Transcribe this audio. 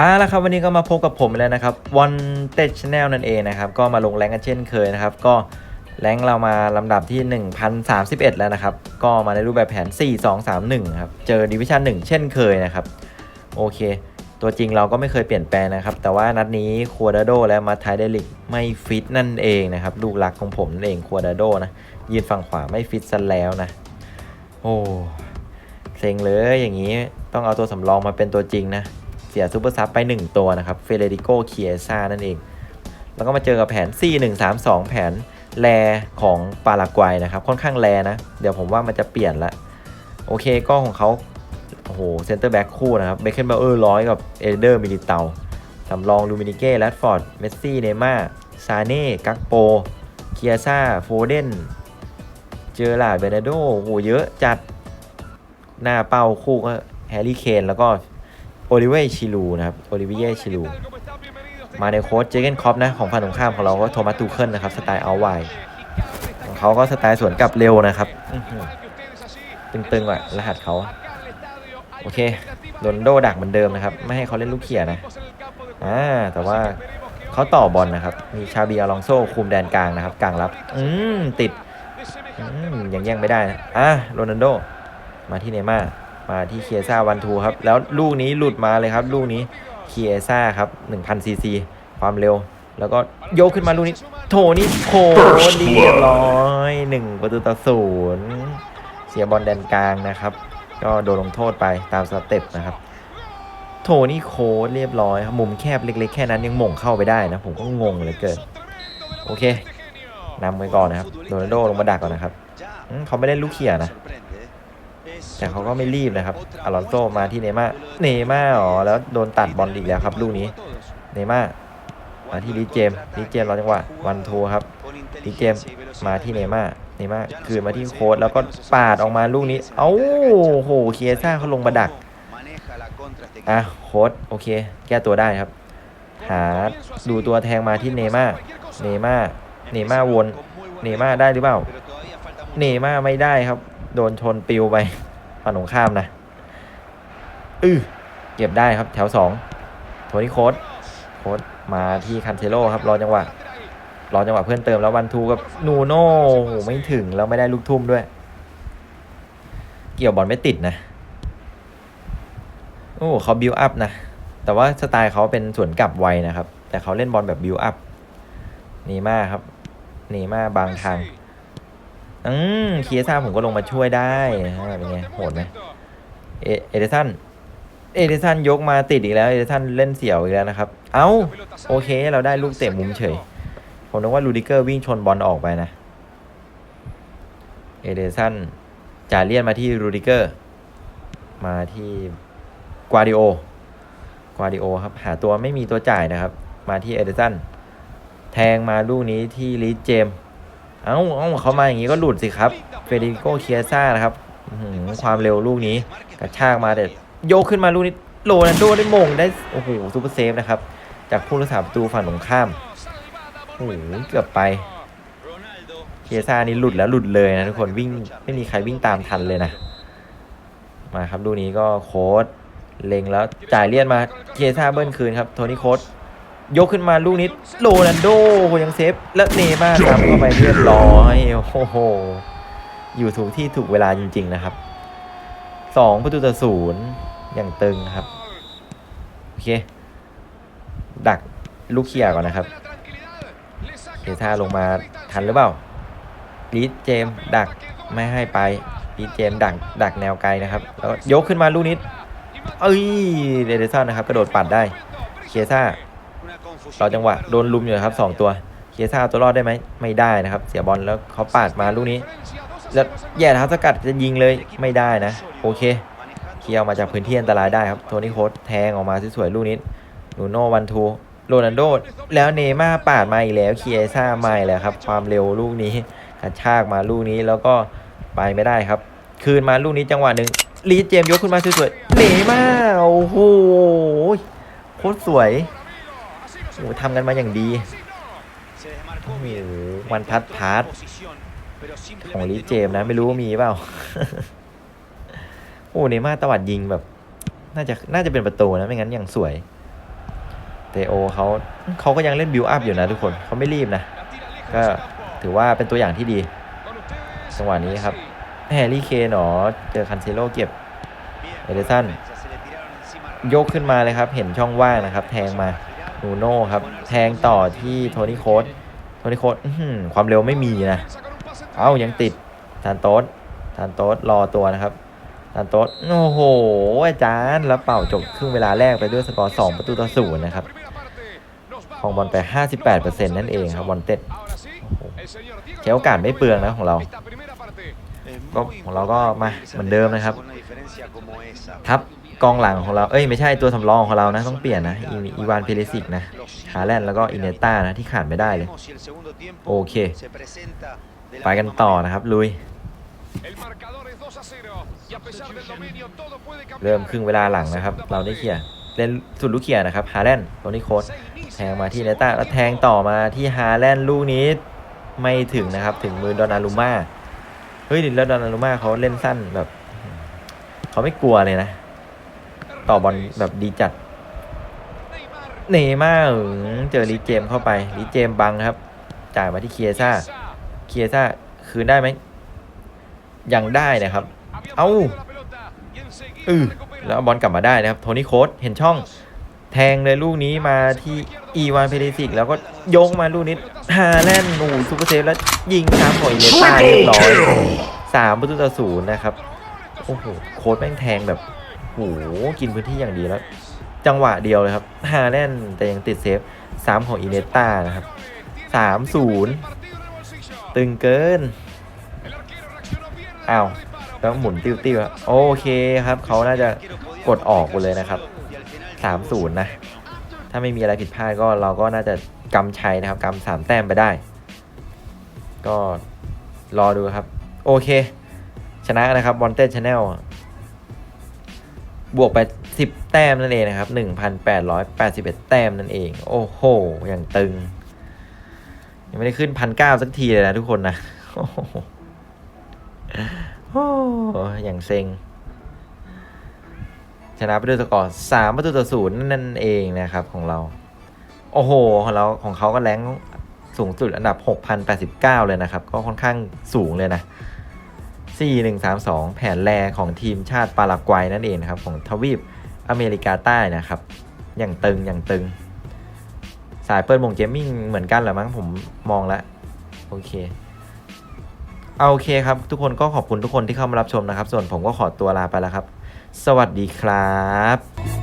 อ่าแล้วครับวันนี้ก็มาพบกับผมแล้วนะครับ One t e d Channel นั่นเองนะครับ ก็มาลงแรงกันเช่นเคยนะครับ ก็แรงเรามาลำดับที่ 1031 แล้วนะครับ ก็มาในรูปแบบแผน 4231ครับ เจอดิวิชั่น1 เช่นเคยนะครับ โอเค ตัวจริงเราก็ไม่เคยเปลี่ยนแปลงนะครับ แต่ว่านัดนี้คัวดาโดและมาไทเดลิกไม่ฟิตนั่นเองนะครับ ลูกรักของผมนั่นเองคัวดาโดนะ ยืนฝั่งขวาไม่ฟิตซะแล้วนะ โอ้เซ็งเลยอย่างนี้ต้องเอาตัวสำรองมาเป็นตัวจริงนะ สียซูเปอร์ซับไป 1 ตัวนะครับเฟเดริโกเคียซ่านั่นเอง แล้วก็มาเจอกับแผน 4132 แผนแลของปารากวัยนะครับ ค่อนข้างแลนะ เดี๋ยวผมว่ามันจะเปลี่ยนละ โอเคก็ของเขาโอ้โหเซนเตอร์แบ็กคู่นะครับเบคเคนเบลเออร์ร้อยกับเอเดอร์มิลิเตาสำรองลูมินิเก้แรดฟอร์ด เมสซี่ เนม่า ซาเน่ กักโป เคียซ่าโฟเดน เจอร์ลาเบเนโดโอ้โหเยอะจัด หน้าเป้าคู่ก็แฮร์รี่เคนแล้วก็ โอลิเวยชิลูนะครับโอลิเวียชิลูมาในโค้ชเจเกนคอปนะของฝั่งตรงข้ามของเราก็โทมัสตูเคิลนะครับสไตล์เอาไวของเขาก็สไตล์สวนกลับเร็วนะครับตึงๆว่ะรหัสเขาโอเคโดนโดดักเหมือนเดิมนะครับ ไม่ให้เขาเล่นลูกเขี่ยนะอ่าแต่ว่าเขาต่อบอลนะครับ มีชาบีอาลองโซคุมแดนกลางนะครับ กลางรับ อืมติด อืมยังแย่งไม่ได้นะอะโรนัลโด มาที่เนม่า มาที่เคียซ่าวันทูครับ แล้วลูกนี้หลุดมาเลยครับ ลูกนี้เคียซ่าครับ1000ซีซีความเร็ว แล้วก็โยกขึ้นมาลูกนี้ โถนี่โคเรียบร้อย1ประตูต่อศูนย์เสียบอลแดนกลางนะครับ ก็โดนลงโทษไปตามสเต็ปนะครับ โถนี่โคเรียบร้อยครับมุมแคบเล็กๆแค่นั้นยังหม่งเข้าไปได้นะ ผมก็งงเลยเกินโอเคนำไปก่อนนะครับโรนัลโดลงมาดักก่อนนะครับเขาไม่ได้ลูกเขี่ยนะ แต่เขาก็ไม่รีบนะครับอลอนโซมาที่เนม่าเนม่าอ๋อแล้วโดนตัดบอลอีกแล้วครับลูกนี้เนม่ามาที่ลีเจมส์ลีเจมส์รอจังหวะวันทูครับลีเจมส์มาที่เนม่าเนม่าคืนมาที่โค้ดแล้วก็ปาดออกมาลูกนี้ เอ้าโหเคียซ่าเขาลงมาดักอะโค้ดโอเค แก้ตัวได้ครับ หาดูตัวแทงมาที่เนม่าเนม่าเนม่าวนเนม่าได้หรือเปล่าเนม่าไม่ได้ครับ โดนชนปิวไป ฝั่งตรงข้ามนะอือเก็บได้ครับแถวสองโทนี่โค้ดโค้ดมาที่คันเทโลครับรอจังหวะรอจังหวะเพื่อนเติมแล้ววันทูกับนูโน่โหไม่ถึงแล้วไม่ได้ลูกทุ่มด้วย เกี่ยวบอลไม่ติดนะโอ้เขาบิวอัพนะ แต่ว่าสไตล์เขาเป็นสวนกลับไวนะครับ แต่เขาเล่นบอลแบบบิวอัพนีมาครับนีมาบางทาง อืมเคียซ่าผมก็ลงมาช่วยได้นะฮะเป็นไงโหดไหมเอเอเดสันเอเดสันยกมาติดอีกแล้วเอเดสันเล่นเสี่ยวอีกแล้วนะครับ เอ้าโอเค เราได้ลูกเตะมุมเฉย ผมนึกว่าลูดิเกอร์วิ่งชนบอลออกไปนะ เอเดสันจ่ายเลียนมาที่ลูดิเกอร์ มาที่กวาดิโอกวาดิโอครับ หาตัวไม่มีตัวจ่ายนะครับ มาที่เอเดสันแทงมาลูกนี้ที่ลีดเจมส์ เอ้าเอ้าเขามาอย่างนี้ก็หลุดสิครับเฟเดริโกเคียซ่านะครับความเร็วลูกนี้กระชากมาแต่โยกขึ้นมาลูกนี้โรนัลโดได้มงได้โอ้โหซูเปอร์เซฟนะครับ จากผู้รักษาประตูฝั่งตรงข้ามโอ้โหเกือบไปเคียซ่านี่หลุดแล้วหลุดเลยนะทุกคนวิ่งไม่มีใครวิ่งตามทันเลยนะ มาครับลูกนี้ก็โค้ดเล็งแล้วจ่ายเลียนมาเคียซ่าเบิ้ลคืนครับโทนี่โค้ด ยกขึ้นมาลูกนี้โรนัลโดโหยังเซฟแล้วเนย์มาร์ครับเข้าไปเรียบร้อยโอ้โหอยู่ถูกที่ถูกเวลาจริง ๆ นะครับสองประตูต่อศูนย์อย่างตึงครับโอเค ดักลูกเคียก่อนนะครับเคท่าลงมาทันหรือเปล่าลีดเจมดักไม่ให้ไปลีดเจมดักดักแนวไกลนะครับแล้วยกขึ้นมาลูกนี้เอ้ยเดเดซันนะครับกระโดดปัดได้เคซ่า ราจังหวะโดนลุมอยู่ครับสองตัวเคียซ่าตัวรอดได้ไหมไม่ได้นะครับ เสียบอลแล้วเขาปาดมาลูกนี้ แล้วแย่เท้าสกัดจะยิงเลยไม่ได้นะ โอเค เคียร์ออกมาจากพื้นที่อันตรายได้ครับโทนี่โคสแทงออกมาสวยๆลูกนี้นูโน่วันทูโรนัลโดแล้วเนม่าปาดมาอีกแล้วเคียซ่ามาอีกแล้วครับ ความเร็วลูกนี้กระชากมาลูกนี้แล้วก็ไปไม่ได้ครับ คืนมาลูกนี้จังหวะหนึ่งลีเจมยกขึ้นมาสวยๆเนม่าโอ้โหโคตรสวย โอ้ทำกันมาอย่างดีโอ้โหวันพัดพาร์ทของลีเจมนะไม่รู้มีเปล่า โอ้เนย์มาตวัดยิงแบบ น่าจะน่าจะเป็นประตูนะไม่งั้นอย่างสวยเตโอเขาเขาก็ยังเล่นบิวอัพอยู่นะทุกคนเขาไม่รีบนะ ก็ถือว่าเป็นตัวอย่างที่ดีจังหวะนี้ครับแฮร์รี่เคนหนอเจอคันเซโลเก็บเอเดสันยกขึ้นมาเลยครับ เห็นช่องว่างนะครับ แทงมา นูโน่ครับ แทงต่อที่โทนี่โคสโทนี่โคสอื้อหือความเร็วไม่มีนะ เอ้ายังติดซานโตสซานโตสรอตัวนะครับซานโตสโอ้โห อาจารย์แล้วเป่าจบครึ่งเวลาแรกไปด้วยสกอร์2ประตูต่อศูนย์นะครับของบอลไป 58%นั่นเองครับบอลเต็ดใช้โอกาสไม่เปลืองนะของเราก็ของเราก็มาเหมือนเดิมนะครับทับ กองหลังของเรา เอ้ยไม่ใช่ตัวสำรองของเรานะ ต้องเปลี่ยนนะ อีอีวานเพลิสิกนะฮาแลนด์แล้วก็อินเนต้านะ ที่ขาดไม่ได้เลย โอเค ไปกันต่อนะครับ ลุย เริ่มครึ่งเวลาหลังนะครับ เราได้เคลียร์เล่นสุดลูกเขียร์นะครับฮาแลนด์ตัวนี้โค้ดแทงมาที่เนต้าแล้วแทงต่อมาที่ฮาแลนด์ลูกนี้ไม่ถึงนะครับ ถึงมือดอนนารุม่าเฮ้ยแล้วดอนนารุม่าเขาเล่นสั้นแบบเขาไม่กลัวเลยนะ ต่อบอลแบบดีจัด เนม่าเออเจอลีเจมเข้าไปลีเจมบังครับ จ่ายมาที่เคียซ่าเคียซ่าคืนได้ไหมยังได้นะครับ เอ้าอือแล้วเอาบอลกลับมาได้นะครับ โทนี่โค้ดเห็นช่อง แทงเลยลูกนี้มาที่อีวานเพลิสิก แล้วก็ยกมาลูกนี้ฮาแลนด์หนูซูเปอร์เซฟแล้วยิงน้ำของอินเนต้าเรียบร้อยสามประตูต่อศูนย์นะครับ โอ้โห โค้ดแม่งแทงแบบ โหกินพื้นที่อย่างดีแล้ว จังหวะเดียวเลยครับฮาแลนแต่ยังติดเซฟสามของอินเนต้านะครับสามศูนย์ตึงเกินอ้าวแล้วหมุนติ้วๆอะโอเคครับ เขาน่าจะกดออกหมดเลยนะครับ3-0นะ ถ้าไม่มีอะไรผิดพลาดก็เราก็น่าจะกำชัยนะครับกำสามแต้มไปได้ ก็รอดูครับ โอเค ชนะนะครับบอลเต้นชาแนล บวกไป 10 แต้มนั่นเองนะครับ 1,881 แต้มนั่นเอง โอ้โห อย่างตึง ยังไม่ได้ขึ้นพันเก้าสักทีเลยนะทุกคนนะ โอ้โหโอ้อย่างเซ็ง ชนะไปด้วยสกอร์สามประตูต่อศูนย์นั่นเองนะครับของเรา โอ้โห ของเราของเขาก็แรงสูงสุดอันดับ 6,089 เลยนะครับ ก็ค่อนข้างสูงเลยนะ 4-1-3-2 แผนแรของทีมชาติปารากวัยนั่นเองครับ ของทวีปอเมริกาใต้นะครับ อย่างตึงอย่างตึง สายเปิดมงเกมมิ่งเหมือนกันเหรอมั้งผมมองแล้วโอเคเอาโอเคครับ ทุกคนก็ขอบคุณทุกคนที่เข้ามารับชมนะครับ ส่วนผมก็ขอตัวลาไปแล้วครับ สวัสดีครับ